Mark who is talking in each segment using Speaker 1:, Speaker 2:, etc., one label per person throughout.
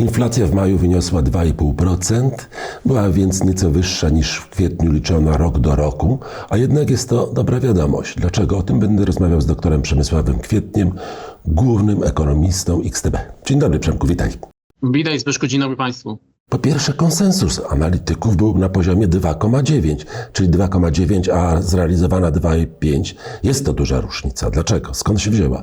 Speaker 1: Inflacja w maju wyniosła 2,5%, była więc nieco wyższa niż w kwietniu liczona rok do roku, a jednak jest to dobra wiadomość. Dlaczego? O tym będę rozmawiał z doktorem Przemysławem Kwietniem, głównym ekonomistą XTB. Dzień dobry Przemku, witaj.
Speaker 2: Witaj Zbyszku, dzień dobry Państwu.
Speaker 1: Po pierwsze, konsensus analityków był na poziomie 2,9, czyli 2,9, a zrealizowana 2,5. Jest to duża różnica. Dlaczego? Skąd się wzięła?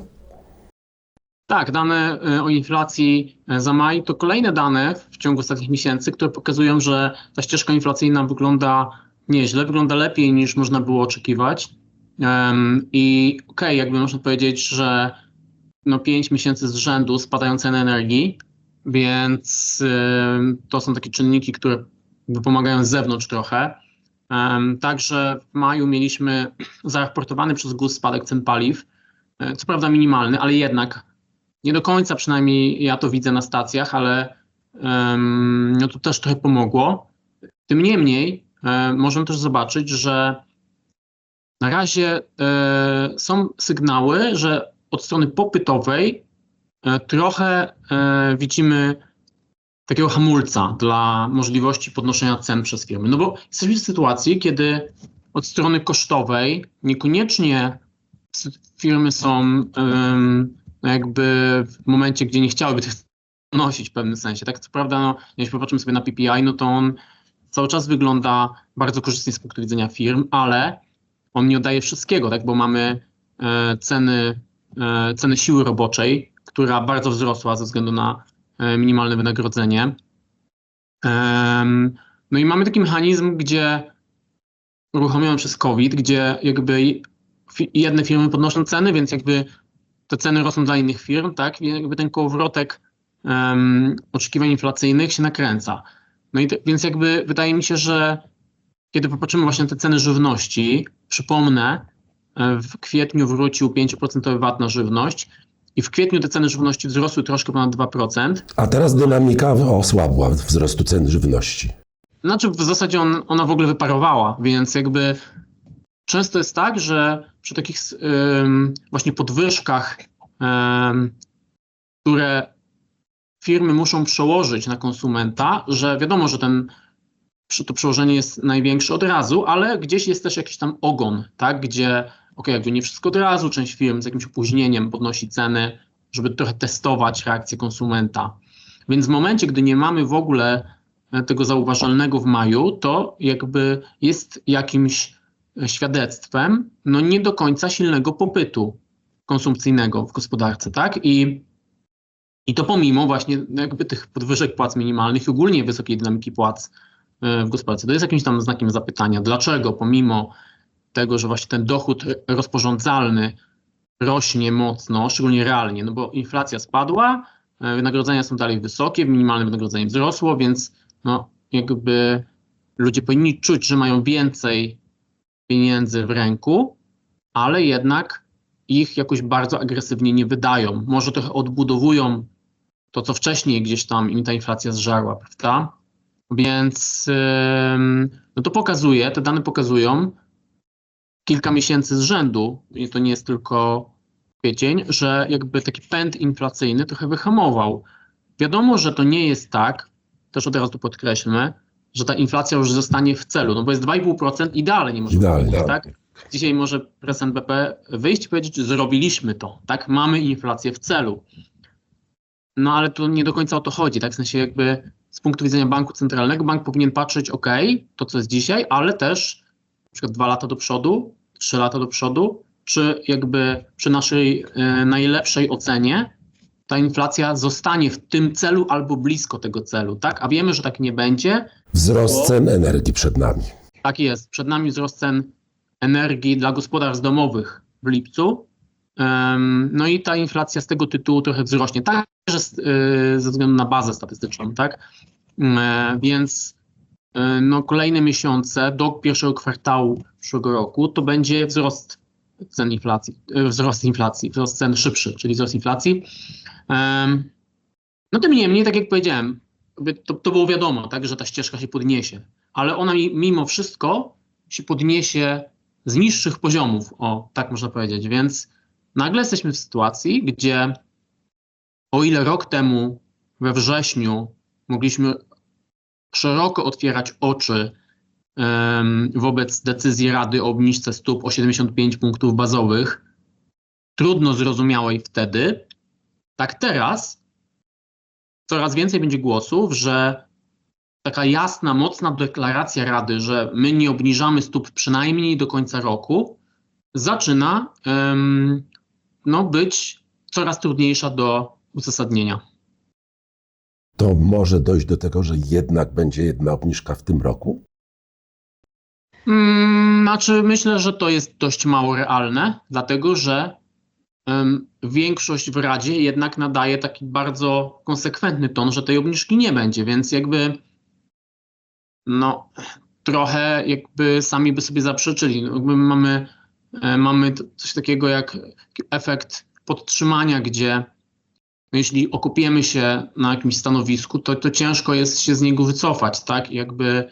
Speaker 2: Tak, dane y, o inflacji y, za maj to kolejne dane w ciągu ostatnich miesięcy, które pokazują, że ta ścieżka inflacyjna wygląda nieźle, wygląda lepiej niż można było oczekiwać. I okej, okay, jakby można powiedzieć, że no 5 miesięcy z rzędu spadają ceny energii, więc to są takie czynniki, które pomagają z zewnątrz trochę. Także w maju mieliśmy zaraportowany przez GUS spadek cen paliw, y, co prawda minimalny, ale jednak nie do końca przynajmniej ja to widzę na stacjach, ale um, no to też trochę pomogło. Tym niemniej e, możemy też zobaczyć, że na razie e, są sygnały, że od strony popytowej e, trochę e, widzimy takiego hamulca dla możliwości podnoszenia cen przez firmy. No bo jesteśmy w sytuacji, kiedy od strony kosztowej niekoniecznie firmy są um, jakby w momencie, gdzie nie chciałyby tych nosić w pewnym sensie. Tak, co prawda, no, jeśli popatrzymy sobie na PPI, no to on cały czas wygląda bardzo korzystnie z punktu widzenia firm, ale on nie oddaje wszystkiego, tak, bo mamy e, ceny, e, ceny siły roboczej, która bardzo wzrosła ze względu na e, minimalne wynagrodzenie. no i mamy taki mechanizm, gdzie uruchomiony przez COVID, gdzie jakby jedne firmy podnoszą ceny, więc jakby te ceny rosną dla innych firm, tak? Jakby ten kołowrotek um, oczekiwań inflacyjnych się nakręca. No i te, więc jakby wydaje mi się, że kiedy popatrzymy właśnie na te ceny żywności, przypomnę, e, w kwietniu wrócił 5% VAT na żywność i w kwietniu te ceny żywności wzrosły troszkę ponad 2%.
Speaker 1: A teraz dynamika osłabła wzrostu cen żywności.
Speaker 2: Znaczy w zasadzie on, ona w ogóle wyparowała, więc jakby często jest tak, że przy takich właśnie podwyżkach, które firmy muszą przełożyć na konsumenta, że wiadomo, że ten, to przełożenie jest największe od razu, ale gdzieś jest też jakiś tam ogon, tak, gdzie ok, jakby nie wszystko od razu, część firm z jakimś opóźnieniem podnosi ceny, żeby trochę testować reakcję konsumenta. Więc w momencie, gdy nie mamy w ogóle tego zauważalnego w maju, to jakby jest jakimś świadectwem no nie do końca silnego popytu konsumpcyjnego w gospodarce, tak? I, i to pomimo właśnie jakby tych podwyżek płac minimalnych i ogólnie wysokiej dynamiki płac e, w gospodarce. To jest jakimś tam znakiem zapytania, dlaczego pomimo tego, że właśnie ten dochód rozporządzalny rośnie mocno, szczególnie realnie, no bo inflacja spadła, e, wynagrodzenia są dalej wysokie, minimalne wynagrodzenie wzrosło, więc no jakby ludzie powinni czuć, że mają więcej pieniędzy w ręku, ale jednak ich jakoś bardzo agresywnie nie wydają. Może trochę odbudowują to, co wcześniej gdzieś tam im ta inflacja zżarła, prawda? Więc no to pokazuje, te dane pokazują kilka miesięcy z rzędu, to nie jest tylko kwiecień, że jakby taki pęd inflacyjny trochę wyhamował. Wiadomo, że to nie jest tak, też od razu podkreślmy, że ta inflacja już zostanie w celu, no bo jest 2,5% idealnie można
Speaker 1: Idealnie.
Speaker 2: powiedzieć, tak? Dzisiaj może prezydent BP wyjść i powiedzieć, że zrobiliśmy to, tak? Mamy inflację w celu. No ale to nie do końca o to chodzi, tak? W sensie jakby z punktu widzenia banku centralnego bank powinien patrzeć, ok, to co jest dzisiaj, ale też na przykład dwa lata do przodu, trzy lata do przodu, czy jakby przy naszej y, najlepszej ocenie ta inflacja zostanie w tym celu albo blisko tego celu, tak? A wiemy, że tak nie będzie.
Speaker 1: Wzrost bo... cen energii przed nami.
Speaker 2: Tak jest. Przed nami wzrost cen energii dla gospodarstw domowych w lipcu. Um, no i ta inflacja z tego tytułu trochę wzrośnie, także yy, ze względu na bazę statystyczną, tak? Yy, więc yy, no, kolejne miesiące do pierwszego kwartału przyszłego roku to będzie wzrost cen inflacji, wzrost inflacji, wzrost cen szybszy, czyli wzrost inflacji. No tym niemniej, tak jak powiedziałem, to, to było wiadomo, tak, że ta ścieżka się podniesie, ale ona mimo wszystko się podniesie z niższych poziomów, o tak można powiedzieć, więc nagle jesteśmy w sytuacji, gdzie o ile rok temu we wrześniu mogliśmy szeroko otwierać oczy wobec decyzji Rady o obniżce stóp o 75 punktów bazowych, trudno zrozumiałej wtedy, tak teraz coraz więcej będzie głosów, że taka jasna, mocna deklaracja Rady, że my nie obniżamy stóp przynajmniej do końca roku, zaczyna no, być coraz trudniejsza do uzasadnienia.
Speaker 1: To może dojść do tego, że jednak będzie jedna obniżka w tym roku?
Speaker 2: Mm, Znaczy, myślę, że to jest dość mało realne, dlatego że em, większość w Radzie jednak nadaje taki bardzo konsekwentny ton, że tej obniżki nie będzie, więc jakby no trochę jakby sami by sobie zaprzeczyli. No, Jakby mamy, e, mamy coś takiego jak efekt podtrzymania, gdzie jeśli okupiemy się na jakimś stanowisku, to, to ciężko jest się z niego wycofać, tak? Jakby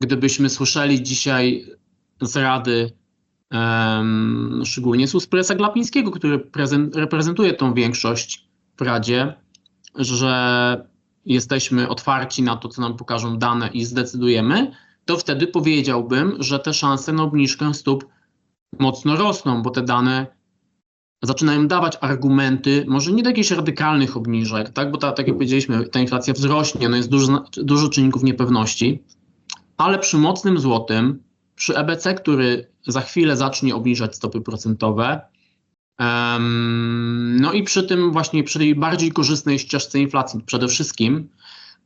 Speaker 2: gdybyśmy słyszeli dzisiaj z Rady, em, szczególnie z ust prezesa Glapińskiego, który prezen- reprezentuje tą większość w Radzie, że jesteśmy otwarci na to, co nam pokażą dane i zdecydujemy, to wtedy powiedziałbym, że te szanse na obniżkę stóp mocno rosną, bo te dane zaczynają dawać argumenty, może nie do jakichś radykalnych obniżek, tak? bo ta, tak jak powiedzieliśmy, ta inflacja wzrośnie, no jest dużo, dużo czynników niepewności, ale przy mocnym złotym, przy EBC, który za chwilę zacznie obniżać stopy procentowe, no i przy tym właśnie przy tej bardziej korzystnej ścieżce inflacji przede wszystkim,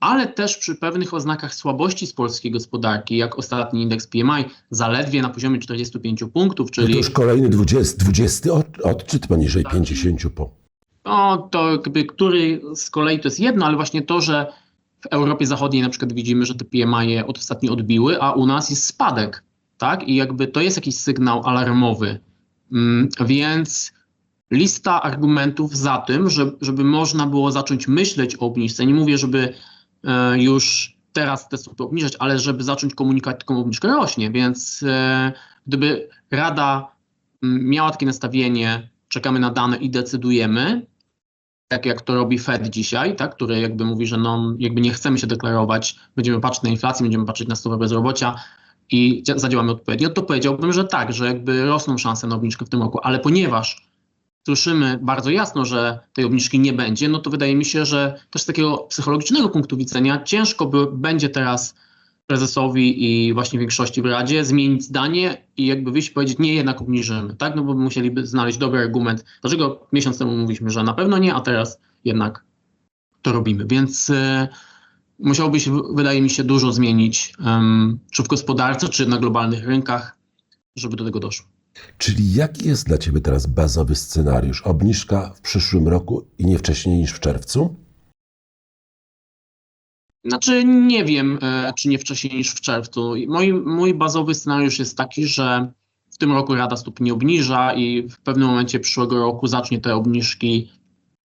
Speaker 2: ale też przy pewnych oznakach słabości z polskiej gospodarki, jak ostatni indeks PMI, zaledwie na poziomie 45 punktów,
Speaker 1: No
Speaker 2: czyli
Speaker 1: to już kolejny 20, 20 od, odczyt poniżej 50 po.
Speaker 2: No, to jakby, który z kolei to jest jedno, ale właśnie to, że w Europie Zachodniej na przykład widzimy, że te PMI od ostatnio odbiły, a u nas jest spadek, tak? I jakby to jest jakiś sygnał alarmowy. Mm, więc lista argumentów za tym, że, żeby można było zacząć myśleć o obniżce. Nie mówię, żeby e, już teraz te stopy obniżać, ale żeby zacząć komunikować taką obniżkę rośnie, więc e, gdyby Rada mm, miała takie nastawienie, czekamy na dane i decydujemy, tak jak to robi Fed dzisiaj, tak, który jakby mówi, że no, jakby nie chcemy się deklarować, będziemy patrzeć na inflację, będziemy patrzeć na stopę bezrobocia i dzia- zadziałamy odpowiednio, to powiedziałbym, że tak, że jakby rosną szanse na obniżkę w tym roku, ale ponieważ słyszymy bardzo jasno, że tej obniżki nie będzie, no to wydaje mi się, że też z takiego psychologicznego punktu widzenia ciężko by, będzie teraz prezesowi i właśnie większości w Radzie zmienić zdanie i jakby wyjść i powiedzieć, nie, jednak obniżymy, tak? No bo musieliby znaleźć dobry argument. Dlaczego miesiąc temu mówiliśmy, że na pewno nie, a teraz jednak to robimy. Więc e, musiałoby się, wydaje mi się, dużo zmienić, czy w gospodarce, czy na globalnych rynkach, żeby do tego doszło.
Speaker 1: Czyli jaki jest dla Ciebie teraz bazowy scenariusz? Obniżka w przyszłym roku i nie wcześniej niż w czerwcu?
Speaker 2: Znaczy nie wiem, e, czy nie wcześniej niż w czerwcu. Mój, mój bazowy scenariusz jest taki, że w tym roku Rada stóp nie obniża i w pewnym momencie przyszłego roku zacznie te obniżki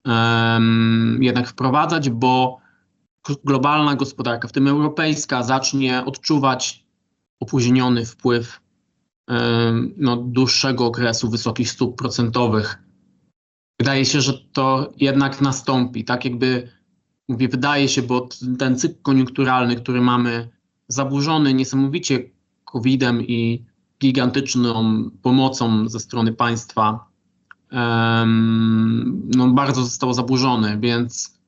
Speaker 2: em, jednak wprowadzać, bo globalna gospodarka, w tym europejska, zacznie odczuwać opóźniony wpływ em, no, dłuższego okresu wysokich stóp procentowych. Wydaje się, że to jednak nastąpi, tak jakby mówię, wydaje się, bo ten cykl koniunkturalny, który mamy zaburzony niesamowicie COVID-em i gigantyczną pomocą ze strony państwa, em, no bardzo został zaburzony, więc,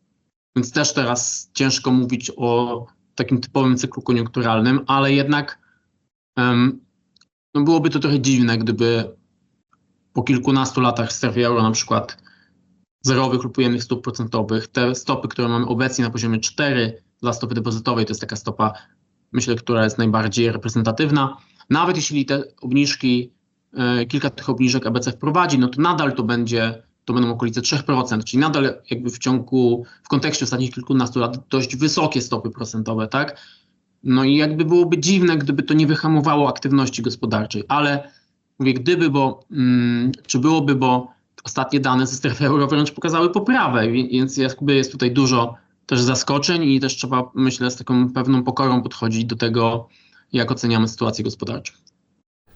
Speaker 2: więc też teraz ciężko mówić o takim typowym cyklu koniunkturalnym, ale jednak em, no byłoby to trochę dziwne, gdyby po kilkunastu latach w strefie euro na przykład zerowych lub ujemnych stóp procentowych. Te stopy, które mamy obecnie na poziomie 4 dla stopy depozytowej, to jest taka stopa, myślę, która jest najbardziej reprezentatywna. Nawet jeśli te obniżki, e, kilka tych obniżek ABC wprowadzi, no to nadal to będzie, to będą okolice 3%, czyli nadal jakby w ciągu, w kontekście ostatnich kilkunastu lat dość wysokie stopy procentowe, tak? No i jakby byłoby dziwne, gdyby to nie wyhamowało aktywności gospodarczej, ale mówię gdyby, bo, mm, czy byłoby, bo ostatnie dane ze strefy euro wręcz pokazały poprawę, więc jakby jest tutaj dużo też zaskoczeń i też trzeba, myślę, z taką pewną pokorą podchodzić do tego, jak oceniamy sytuację gospodarczą.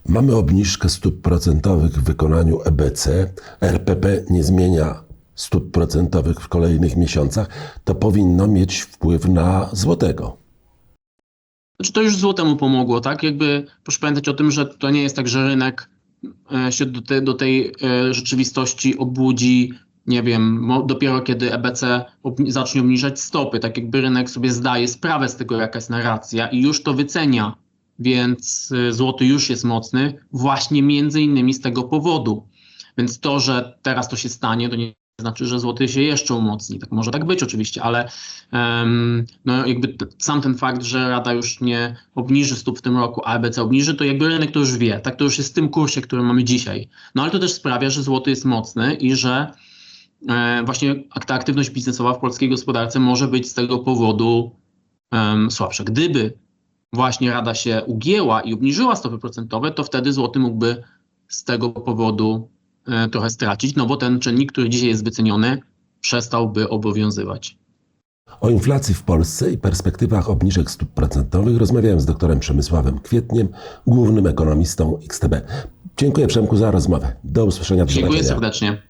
Speaker 1: Mamy obniżkę stóp procentowych w wykonaniu EBC. RPP nie zmienia stóp procentowych w kolejnych miesiącach, to powinno mieć wpływ na złotego.
Speaker 2: Znaczy to już złotemu pomogło, tak? Jakby proszę pamiętać o tym, że to nie jest tak, że rynek się do, te, do tej e, rzeczywistości obudzi, nie wiem, dopiero kiedy EBC zacznie obniżać stopy. Tak jakby rynek sobie zdaje sprawę z tego, jaka jest narracja i już to wycenia. Więc e, złoty już jest mocny właśnie między innymi z tego powodu. Więc to, że teraz to się stanie, to nie znaczy, że złoty się jeszcze umocni. Tak może tak być oczywiście, ale em, no jakby sam ten fakt, że Rada już nie obniży stóp w tym roku, a EBC obniży, to jakby rynek to już wie. Tak to już jest w tym kursie, który mamy dzisiaj. No ale to też sprawia, że złoty jest mocny i że e, właśnie ta aktywność biznesowa w polskiej gospodarce może być z tego powodu em, słabsza. Gdyby właśnie Rada się ugięła i obniżyła stopy procentowe, to wtedy złoty mógłby z tego powodu trochę stracić, no bo ten czynnik, który dzisiaj jest wyceniony, przestałby obowiązywać.
Speaker 1: O inflacji w Polsce i perspektywach obniżek stóp procentowych rozmawiałem z doktorem Przemysławem Kwietniem, głównym ekonomistą XTB. Dziękuję Przemku za rozmowę. Do usłyszenia
Speaker 2: Dziękuję serdecznie.